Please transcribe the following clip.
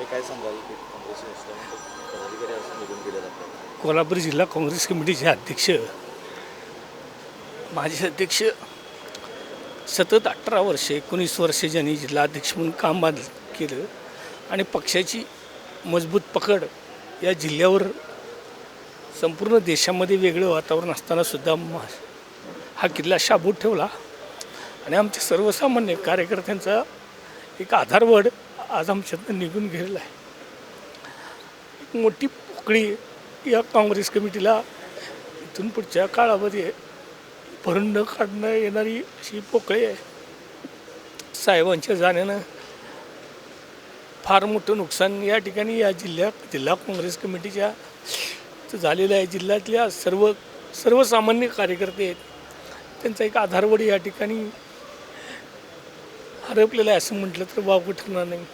हे काय सांगाल की काँग्रेस पदाधिकारी असं निघून गेले कोल्हापूर जिल्हा काँग्रेस कमिटीचे अध्यक्ष माजी अध्यक्ष सतत अठरा वर्षे एकोणीस वर्षे ज्यांनी जिल्हा अध्यक्ष म्हणून काम बांध केलं आणि पक्षाची मजबूत पकड या जिल्ह्यावर संपूर्ण देशामध्ये वेगळं वातावरण असताना सुद्धा मा- हा किल्ला शाबूत ठेवला. आणि आमच्या सर्वसामान्य कार्यकर्त्यांचा एक आधारवड आज आमच्यातनं निघून गेलेला आहे. एक मोठी पोकळी या काँग्रेस कमिटीला इथून पुढच्या काळामध्ये भरून न काढणं येणारी अशी पोकळी आहे. साहेबांच्या जाण्यानं फार मोठं नुकसान या ठिकाणी या जिल्ह्यात जिल्हा काँग्रेस कमिटीच्या झालेलं आहे. जिल्ह्यातल्या सर्व सर्वसामान्य कार्यकर्ते आहेत. त्यांचा एक आधारवड या ठिकाणी हरपलेलं आहे असं म्हटलं तर वावगं ठरणार नाही.